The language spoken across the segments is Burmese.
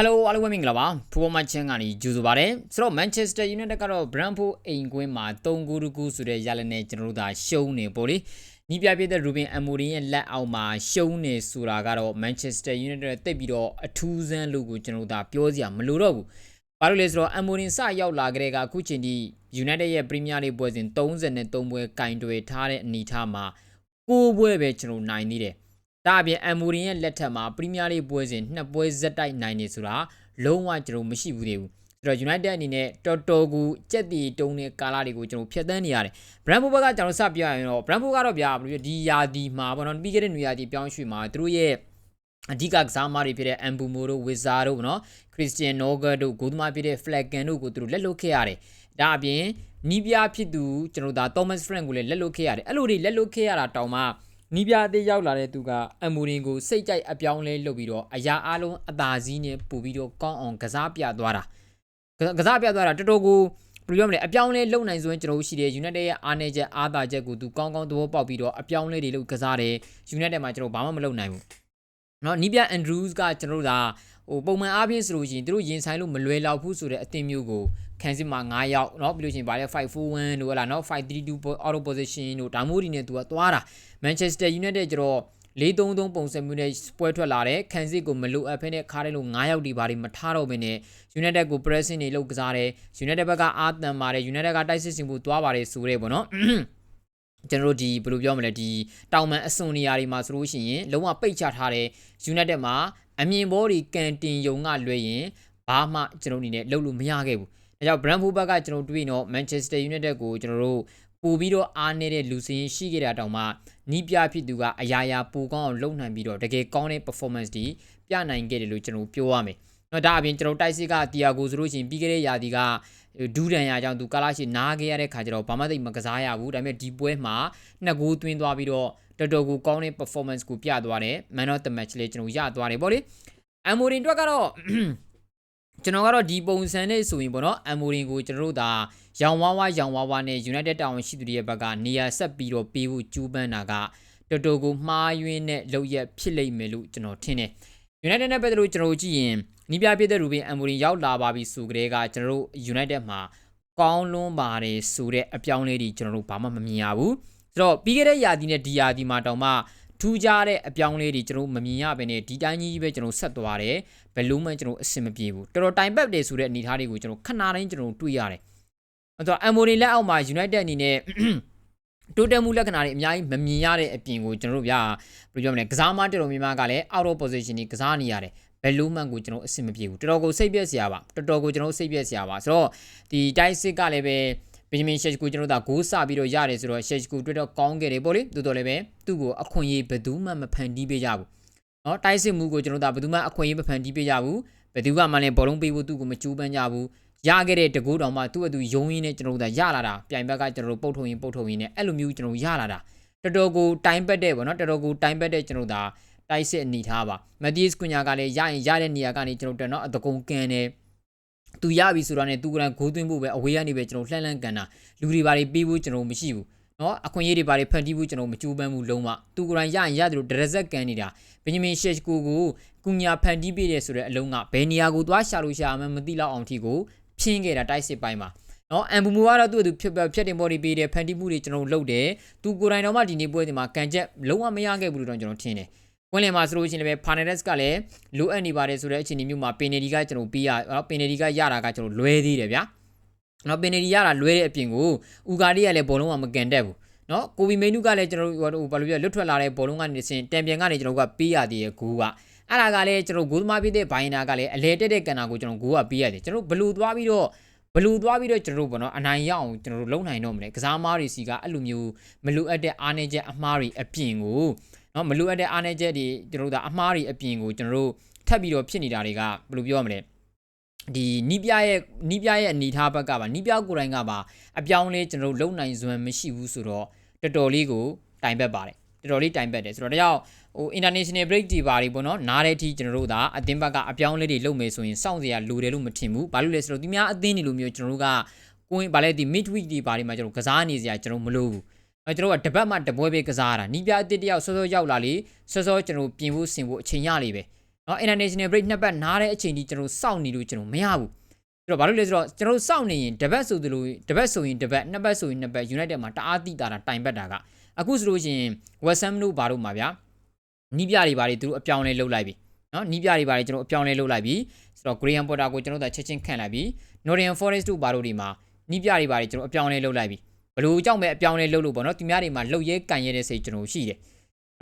Hello အားလုံးပဲမင်္ဂလာပါဖူဘောမချန်ကနေကြိုဆိုပါရစေဆိုတော့ Manchester United ကတော့ Brentford အိမ်ကွင်းမှာ3ဂိုးတကူဆိုတဲ့ရလနဲ့ကျွန်တော်တို့သာရှုံးနေပေါ့လေနီးပြပြတဲ့ Ruben Amorim ရဲ့လက်အောက်မှာရှုံးနေဆိုတာကတော့ Manchester United တက်ပြီးတော့အထူးဆန်းလို့ကိုကျွန်တော်တို့သာပြောစရာမလိုတော့ဘူးဘာလို့လဲဆိုတော့ Amorim စရောက်လာကြတဲ့ကအခုချိန်ထိ United ရဲ့ Premier League ပွဲစဉ်33ပွဲကင်တွယ်ထားတဲ့အနေအထားမှာ9ပွဲပဲကျွန်တော်နိုင်နေတယ် ဒါအပြင်အမ်မိုရင်ရဲ့လက်ထက်မှာပရီးမီးယားလိပွဲစဉ်နှစ်ပွဲဇက်တိုက်နိုင်နေဆိုတာလုံးဝကျွန်တော်မရှိဘူးသေးဘူးဆိုတော့ United အနေနဲ့တော်တော်ကိုကြက်တီတုံးတဲ့ကာလာတွေကိုကျွန်တော်ဖြတ်သန်းနေရတယ် Brentford ဘက်ကကျွန်တော်စပြရရင်တော့ Brentford ကတော့ဗျာဘယ်လိုဒီယာဒီမှာပေါ့နော်ပြီးခဲ့တဲ့နေရာဒီပြောင်းရွှေ့မှာသူတို့ရဲ့အဓိကကစားမတွေဖြစ်တဲ့အမ်ဘူမိုတို့ဝီဇာတို့ပေါ့နော်ခရစ်စတီယန်နိုဂါတို့ဂိုးသမားဖြစ်တဲ့ဖလက်ကန်တို့ကိုသူတို့လက်လွတ်ခဲ့ရတယ်ဒါအပြင်နီးပြဖြစ်သူကျွန်တော်ဒါ Thomas Frank ကိုလည်းလက်လွတ်ခဲ့ရတယ်အဲ့လိုတွေလက်လွတ်ခဲ့ရတာတောင်မှ နီးပြအသေးရောက်လာတဲ့သူကအမ်မိုရင်ကိုစိတ်ကြိုက်အပြောင်းလဲလုပ်ပြီးတော့အရာအလုံးအသာစီးနဲ့ပူပြီးတော့ကောင်းအောင်ကစားပြသွားတာကစားပြသွားတာတော်တော်ကိုဘယ်လိုပြောမလဲအပြောင်းလဲလုပ်နိုင်ဆိုရင်ကျွန်တော်တို့ရှိတယ် United ရဲ့အားနည်းချက်အားသာချက်ကိုသူကောင်းကောင်းသဘောပေါက်ပြီးတော့အပြောင်းလဲတွေလုပ်ကစားတယ် United မှာကျွန်တော်ဘာမှမလုပ်နိုင်ဘူးเนาะနီးပြ Andrews ကကျွန်တော်တို့ဒါ ဟိုပုံမှန်အားဖြင့်ဆိုလို့ရှိရင်တို့ရင်ဆိုင်လို့မလွယ်လောက်ဘူးဆိုတဲ့အသင်းမျိုးကိုခံစစ်မှာ9ရောက်เนาะပြီးလို့ရှိရင်ဗာလဲ541တို့ဟလာเนาะ532 auto position တို့ဒါမျိုးတွေနဲ့သူကသွားတာ Manchester United ကျတော့4-3-3ပုံစံမျိုးနဲ့ပွဲထွက်လာတယ်ခံစစ်ကိုမလိုအပ်ဖဲနဲ့ခါးတယ်လို့9ရောက်ဒီပါတွေမထားတော့ဘဲနဲ့ United ကို pressing တွေလုပ်ကစားတယ် United ဘက်ကအားတန်ပါတယ် United ကတိုက်စစ်စင်ဖို့သွားပါတယ်ဆိုရဲပေါ့နော်ကျွန်တော်တို့ဒီဘယ်လိုပြောမလဲဒီတောင်မန်အစွန်နေရာတွေမှာဆိုလို့ရှိရင်လုံးဝပိတ်ချထားတဲ့ United မှာ အမြင်ဘောတွေကန်တင်ယုံကလွှဲရင်ဘာမှကျွန်တော်အနေနဲ့လုပ်လို့မရခဲ့ဘူး။ဒါကြောင့် Brentford ဘက်ကကျွန်တော်တွေ့တော့ Manchester United ကိုကျွန်တော်တို့ပို့ပြီးတော့အားနေတဲ့လူစင်းရှိခဲ့တာတောင်မှနီးပြဖြစ်သူကအရာရာပိုကောင်းအောင်လုပ်နိုင်ပြီးတော့တကယ်ကောင်းတဲ့ performance တွေပြနိုင်ခဲ့တယ်လို့ကျွန်တော်ပြောရမယ်။နော်ဒါအပြင်ကျွန်တော်တိုက်စစ်ကတီယာကိုဆိုလို့ရှိရင်ပြီးခဲ့တဲ့ရာသီက ဒူးဒန်ရကြောင့်သူကာလာရှိနားခဲ့ရတဲ့ခါကျတော့ဘာမှသိမကစားရဘူးဒါပေမဲ့ဒီပွဲမှာနှစ်ဂိုးသွင်းသွားပြီးတော့တော်တော်ကိုကောင်းတဲ့ performance ကိုပြသွားတယ် man of the match လေးကျွန်တော်ရသွားတယ်ဗောလေအမ်မိုရင်အတွက်ကတော့ကျွန်တော်ကတော့ဒီပုံစံနဲ့ဆိုရင်ပေါ့နော်အမ်မိုရင်ကိုကျွန်တော်တို့ဒါရောင်ဝါးဝါရောင်ဝါးဝါနဲ့ United တာဝန်ရှိသူတွေရဲ့ဘက်ကနေရာဆက်ပြီးတော့ပေးဖို့ကြိုးပမ်းတာကတော်တော်ကိုမှားယွင်းတဲ့လောက်ရက်ဖြစ်လိမ့်မယ်လို့ကျွန်တော်ထင်တယ် United နဲ့ပတ်သက်လို့ကျွန်တော်ကြည့်ရင် နီးပြပြတဲ့ရူဘင်အမ်မိုရင်ရောက်လာပါပြီဆိုကြတဲ့ကကျွန်တော်တို့ United မှာကောင်းလွန်းပါတယ်ဆိုတဲ့အပြောင်းလဲတွေကျွန်တော်တို့ဘာမှမမြင်ရဘူးဆိုတော့ပြီးခဲ့တဲ့ယာတီနဲ့ဒီယာတီမှာတောင်မှထူးခြားတဲ့အပြောင်းလဲတွေကျွန်တော်မမြင်ရဘဲနဲ့ဒီတိုင်းကြီးပဲကျွန်တော်ဆက်သွားတယ်ဘယ်လို့မှကျွန်တော်အဆင်မပြေဘူးတော်တော်တိုင်ပတ်တယ်ဆိုတဲ့အနေအထားတွေကိုကျွန်တော်ခဏတိုင်းကျွန်တော်တွေ့ရတယ်အဲ့တော့အမ်မိုရီလက်အောက်မှာ United အနေနဲ့တိုးတက်မှုလက္ခဏာတွေအများကြီးမမြင်ရတဲ့အပြင်ကိုကျွန်တော်တို့ဗျာဘယ်လိုပြောမလဲကစားမတော်တော်များများကလည်း out of position ကြီးကစားနေရတယ် ဘယ်လိုမှကိုကျွန်တော်အဆင်မပြေဘူးတော်တော်ကိုစိတ်ပြက်စရာပါတော်တော်ကိုကျွန်တော်စိတ်ပြက်စရာပါဆိုတော့ဒီတိုင်းစစ်ကလည်းပဲဘင်ဂျမင်ရှက်ကူကျွန်တော်ဒါဂိုးစပြီးတော့ရတယ်ဆိုတော့ရှက်ကူတွေ့တော့ကောင်းခဲ့တယ်ပေါ့လေတိုးတော်လည်းပဲသူ့ကိုအခွင့်အရေးဘယ်သူမှမဖန်တီးပေးကြဘူးနော်တိုင်းစစ်မှုကိုကျွန်တော်ဒါဘယ်သူမှအခွင့်အရေးမဖန်တီးပေးကြဘူးဘယ်သူမှမလည်းဘောလုံးပေးဖို့သူ့ကိုမကြိုးပမ်းကြဘူးရခဲ့တဲ့တကူတောင်မှသူ့အတူယုံရင်းနဲ့ကျွန်တော်တို့ကရလာတာပြိုင်ဘက်ကကျွန်တော်တို့ပုတ်ထုံရင်းပုတ်ထုံရင်းနဲ့အဲ့လိုမျိုးကျွန်တော်ရလာတာတော်တော်ကိုတိုင်ပတ်တဲ့ဗောနော်တော်တော်ကိုတိုင်ပတ်တဲ့ကျွန်တော်တို့က တိုက်စစ်အနေထားပါမက်တီးစ်ကွန်ညာကလည်းရရင်ရတဲ့နေရာကနေကျွန်တော်တို့တော့အတကုံကန်တယ်သူရပြီဆိုတာနဲ့သူကလည်းဂိုးသွင်းဖို့ပဲအဝေးကနေပဲကျွန်တော်လှန်လှန်ကန်တာလူတွေဘာတွေပေးဖို့ကျွန်တော်မရှိဘူးနော်အခွင့်အရေးတွေဘာတွေဖန်တီးဖို့ကျွန်တော်မကြိုးပမ်းဘူးလုံးဝသူကိုယ်တိုင်ရရင်ရတယ်လို့ဒရက်ဆက်ကန်နေတာဘင်ဂျမင်ရှက်ကိုကိုကုညာဖန်တီးပေးတယ်ဆိုတဲ့အလုံးကဘယ်နေရာကိုသွားရှာလို့ရှာမှမသိတော့အောင်ထီကိုဖြင်းခဲ့တာတိုက်စစ်ပိုင်းမှာနော်အမ်ဘူမူကတော့သူ့အတူဖြတ်ဖြတ်တင်ပေါ်တွေပေးတယ်ဖန်တီးမှုတွေကျွန်တော်လုပ်တယ်သူကိုယ်တိုင်တော့မှဒီနေ့ပွဲဒီမှာကန်ချက်လုံးဝမရခဲ့ဘူးလို့တော့ကျွန်တော်ထင်တယ် ကွင်းလင်မှာဆိုလို့ရှိရင်လည်းဖာနယ်ဒက်စ်ကလည်းလိုအပ်နေပါတယ်ဆိုတဲ့အခြေအနေမျိုးမှာပင်နယ်ဒီကကျွန်တော်ပေးရနော်ပင်နယ်ဒီကရတာကကျွန်တော်လွဲသေးတယ်ဗျာနော်ပင်နယ်ဒီရတာလွဲတဲ့အပြင်ကိုဥကာဒီကလည်းဘောလုံးကမကန်တက်ဘူးနော်ကိုဘီမိန်နုကလည်းကျွန်တော်ဟိုဘာလို့ပြလွတ်ထွက်လာတဲ့ဘောလုံးကနေစင်တံပြန်ကနေကျွန်တော်ကပေးရသေးရဲ့ဂိုးကအဲ့ဒါကလည်းကျွန်တော်ဂိုးသမားဖြစ်တဲ့ဘိုင်နာကလည်းအလဲတက်တဲ့ကန်နာကိုကျွန်တော်ဂိုးကပေးရတယ်ကျွန်တော်ဘလူသွားပြီးတော့ဘလူသွားပြီးတော့ကျွန်တော်တို့ဘောနော်အနိုင်ရအောင်ကျွန်တော်တို့လုံနိုင်တော့မလဲကစားမားတွေစီကအဲ့လိုမျိုးမလူအပ်တဲ့အားနေချက်အမားတွေအပြင်ကို နော်မလိုအပ်တဲ့အားနည်းချက်တွေကျွန်တော်တို့ဒါအမှားတွေအပြင်ကိုကျွန်တော်တို့ထပ်ပြီးတော့ဖြစ်နေတာတွေကဘယ်လိုပြောရမလဲဒီနီးပြရဲ့နီးပြရဲ့အနေထားဘက်ကပါနီးပြကိုယ်တိုင်ကပါအပြောင်းလဲကျွန်တော်တို့လုံနိုင်စွမ်းမရှိဘူးဆိုတော့တော်တော်လေးကိုတိုင်ပတ်ပါတယ်တော်တော်လေးတိုင်ပတ်တယ်ဆိုတော့ဒါကြောင့်ဟို international break တွေပါတွေပေါ့နော်နားတဲ့အထိကျွန်တော်တို့ကအသင်းဘက်ကအပြောင်းလဲတွေလုပ်မယ်ဆိုရင်စောင့်စရာလိုတယ်လို့မထင်ဘူးဘာလို့လဲဆိုတော့ဒီများအသင်းတွေလိုမျိုးကျွန်တော်တို့ကကိုယ်ဘာလဲဒီ mid week တွေပါတွေမှာကျွန်တော်ကစားနေစရာကျွန်တော်မလိုဘူး အဲကျွန်တော်ကတပတ်မှတပွဲပဲကစားရတာနီးပြအစ်တယောက်စောစောရောက်လာလေစောစောကျွန်တော်ပြင်ဖို့ဆင်ဖို့အချိန်ရလေပဲနော် international break နှစ်ပတ်နားတဲ့အချိန်ကြီးကျွန်တော်စောင့်နေလို့ကျွန်တော်မရဘူးအဲ့တော့ဘာလို့လဲဆိုတော့ကျွန်တော်စောင့်နေရင်တပတ်ဆိုသလိုတပတ်ဆိုရင်တပတ်နှစ်ပတ်ဆိုရင်နှစ်ပတ် United မှာတအားတိတာတာတိုင်ပတ်တာကအခုဆိုလို့ရှိရင် West Ham တို့ဘာလို့မှာဗျာနီးပြတွေဘာတွေသူတို့အပြောင်းလဲလုပ်လိုက်ပြီနော်နီးပြတွေဘာတွေကျွန်တော်အပြောင်းလဲလုပ်လိုက်ပြီဆိုတော့ Graham Potter ကိုကျွန်တော်တို့ချက်ချင်းခန့်လိုက်ပြီ Nottingham Forest တို့ဘာလို့ဒီမှာနီးပြတွေဘာတွေကျွန်တော်အပြောင်းလဲလုပ်လိုက်ပြီ ဘလို့ကြောက်မဲ့အပြောင်းလဲလုပ်လို့ပေါ့နော်သူများတွေမှာလှုပ်ရဲကန်ရဲတဲ့စိတ်ကျွန်တော်ရှိတယ်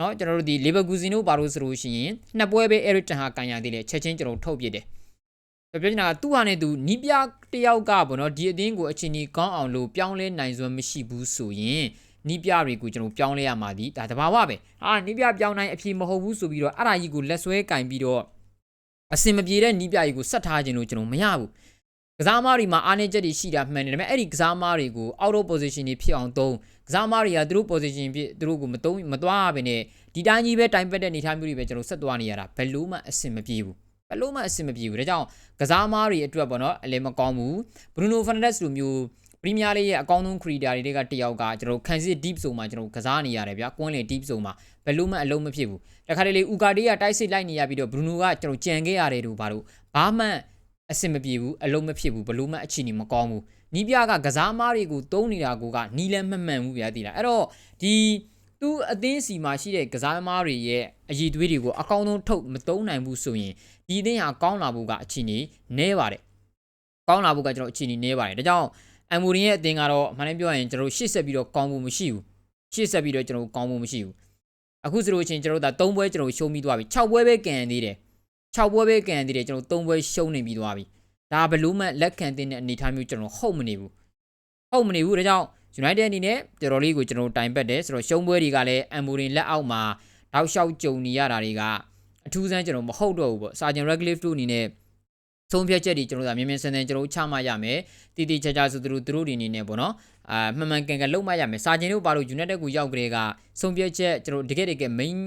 နော်ကျွန်တော်တို့ဒီ Leverkusen တို့ဘာလို့ဆိုလို့ရှိရင်နှစ်ပွဲပဲ Eric Ten Hag ကန်ရသေးတယ်ချက်ချင်းကျွန်တော်ထုတ်ပြစ်တယ်ကျွန်တော်ပြောချင်တာကသူ့ဟာနဲ့သူနီးပြတယောက်ကပေါ့နော်ဒီအသင်းကိုအချိန်ကြီးကောင်းအောင်လို့ပြောင်းလဲနိုင်စွမ်းမရှိဘူးဆိုရင်နီးပြတွေကိုကျွန်တော်ပြောင်းလဲရမှာဒီဒါတဘာဝပဲအာနီးပြပြောင်းနိုင်အဖြေမဟုတ်ဘူးဆိုပြီးတော့အဲ့ဒါကြီးကိုလက်ဆွဲကင်ပြီးတော့အစင်မပြေတဲ့နီးပြကြီးကိုဆက်ထားခြင်းလို့ကျွန်တော်မရဘူး ကစားမားတွေမှာအားနည်းချက်တွေရှိတာမှန်တယ်ဒါပေမဲ့အဲ့ဒီကစားမားတွေကို out of position တွေဖြစ်အောင်သုံးကစားမားတွေကသူတို့ position ဖြစ်သူတို့ကိုမသုံးမသွားဘဲနဲ့ဒီတိုင်းကြီးပဲတိုင်ပတ်တဲ့အနေအထားမျိုးတွေပဲကျွန်တော်ဆက်သွားနေရတာဘယ်လို့မှအဆင်မပြေဘူးဘယ်လို့မှအဆင်မပြေဘူးဒါကြောင့်ကစားမားတွေအတွက်ပေါ့နော်အလည်းမကောင်းဘူး Bruno Fernandes လိုမျိုးပရီးမီးယားလိရဲ့အကောင်းဆုံးခရီးတာတွေကတယောက်ကကျွန်တော်ခန်စစ် deep zone မှာကျွန်တော်ကစားနေရတယ်ဗျာကွန်းလေ deep zone မှာဘယ်လို့မှအလုံးမဖြစ်ဘူးတခါတလေဥကာတေးကတိုက်စစ်လိုက်နေရပြီးတော့ Bruno ကကျွန်တော်ကြံခဲ့ရတယ်တို့ဘာလို့ဘာမှ အဆင်မပြေဘူးအလုံးမဖြစ်ဘူးဘလို့မှအခြေအနေမကောင်းဘူးနီးပြကကစားမားတွေကိုတုံးနေတာကိုကနီးလဲမမှန်ဘူးဗျာတိလားအဲ့တော့ဒီသူအသင်းစီမှာရှိတဲ့ကစားသမားတွေရဲ့အည်သွေးတွေကိုအကောင်းဆုံးထုတ်မသုံးနိုင်ဘူးဆိုရင်ဒီအသင်းဟာကောင်းလာဖို့ကအခြေအနေနည်းပါတယ်ကောင်းလာဖို့ကကျွန်တော်အခြေအနေနည်းပါတယ်ဒါကြောင့်အမ်မူရင်ရဲ့အသင်းကတော့မှန်တယ်ပြောရင်ကျွန်တော်ရှေ့ဆက်ပြီးတော့ကောင်းဖို့မရှိဘူးရှေ့ဆက်ပြီးတော့ကျွန်တော်ကောင်းဖို့မရှိဘူးအခုဆိုလို့ချင်းကျွန်တော်တို့ဒါ၃ပွဲကျွန်တော်ရှုံးပြီးသွားပြီ6ပွဲပဲကန်သေးတယ် 6ပွဲပဲကန်သေးတယ်ကျွန်တော်၃ပွဲရှုံးနေပြီးသွားပြီဒါဘလို့မှလက်ခံတဲ့အနေအထားမျိုးကျွန်တော်ဟုတ်မနေဘူးဟုတ်မနေဘူးဒါကြောင့် United အနေနဲ့တော်တော်လေးကိုကျွန်တော်တိုင်ပတ်တယ်ဆိုတော့ရှုံးပွဲတွေကလည်းအမ်မူရင်လက်အောက်မှာတောက်လျှောက်ကြုံနေရတာတွေကအထူးဆန်းကျွန်တော်မဟုတ်တော့ဘူးပေါ့စာဂျန် Radcliffe တို့အနေနဲ့ဆုံးဖြတ်ချက်တွေကျွန်တော်တို့မြင်မြင်ဆန်ဆန်ကျွန်တော်ချမှတ်ရမယ်တည်တည်ချာချာဆိုသူတို့သူတို့တွေအနေနဲ့ပေါ့နော်အာမှန်မှန်ကန်ကန်လုပ်မှရမယ်စာဂျန်တို့ပါလို့ United ကိုရောက်ကြတဲ့ကဆုံးဖြတ်ချက်ကျွန်တော်တကယ်တကယ် main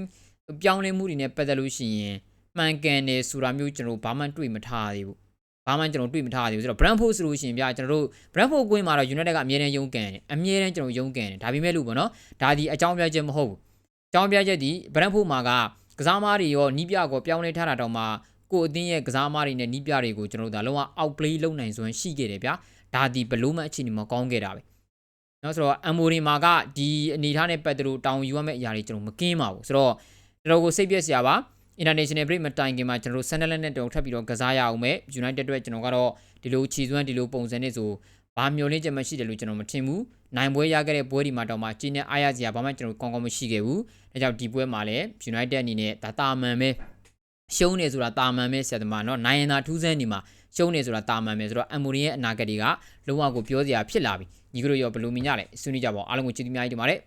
ပြောင်းလဲမှုတွေနဲ့ပတ်သက်လို့ရှိရင် မှန်ကန်တယ်ဆိုတာမျိုးကျွန်တော်ဘာမှတွေ့မထားသေးဘူးဘာမှကျွန်တော်တွေ့မထားသေးဘူးဆိုတော့ Brentford ဆိုလို့ရှိရင်ဗျာကျွန်တော်တို့ Brentford ကွင်းမှာတော့ United ကအမြဲတမ်းရုန်းကန်တယ်အမြဲတမ်းကျွန်တော်ရုန်းကန်တယ်ဒါပေမဲ့လို့ပေါ့နော်ဒါဒီအကြောင်းပြချက်မဟုတ်ဘူးအကြောင်းပြချက်ဒီ Brentford မှာကကစားမားတွေရောနီးပြကောပြောင်းလဲထားတာတောင်မှကိုအသင်းရဲ့ကစားမားတွေနဲ့နီးပြတွေကိုကျွန်တော်တို့ဒါလုံးဝ outplay လုပ်နိုင်စွမ်းရှိခဲ့တယ်ဗျာဒါဒီဘလို့မှအခြေအနေမကောင်းခဲ့တာပဲနော်ဆိုတော့အမိုရီမာကဒီအနေထားနဲ့ပတ်သက်လို့တောင်းယူရမယ့်အရာတွေကျွန်တော်မကင်းပါဘူးဆိုတော့ကျွန်တော်ကိုစိတ်ပြည့်စရာပါ international break မတိုင်ခင်မှာကျွန်တော်တို့ Sunderland နဲ့တုံထပ်ပြီးတော့ကစားရအောင်မယ် United အတွက်ကျွန်တော်ကတော့ဒီလိုခြေစွမ်းဒီလိုပုံစံနဲ့ဆိုဘာမျောလင်းချက်မရှိတယ်လို့ကျွန်တော်မထင်ဘူးနိုင်ပွဲရခဲ့တဲ့ပွဲဒီမှာတော့မှကျင်းနဲ့အားရစရာဘာမှကျွန်တော်ကောင်းကောင်းမရှိခဲ့ဘူးဒါကြောင့်ဒီပွဲမှာလည်း United အနေနဲ့ဒါတာမန်ပဲရှုံးနေဆိုတာတာမန်ပဲဆက်သမားเนาะနိုင်ရင်သာထူးဆန်းနေမှာရှုံးနေဆိုတာတာမန်ပဲဆိုတော့အမ်မိုရီရဲ့အနာဂတ်တွေကလုံးဝကိုပြောစရာဖြစ်လာပြီညီကတို့ရောဘယ်လိုမြင်ကြလဲဆွေးနွေးကြပါဦးအားလုံးကိုကျေးဇူးများကြီးတင်ပါတယ်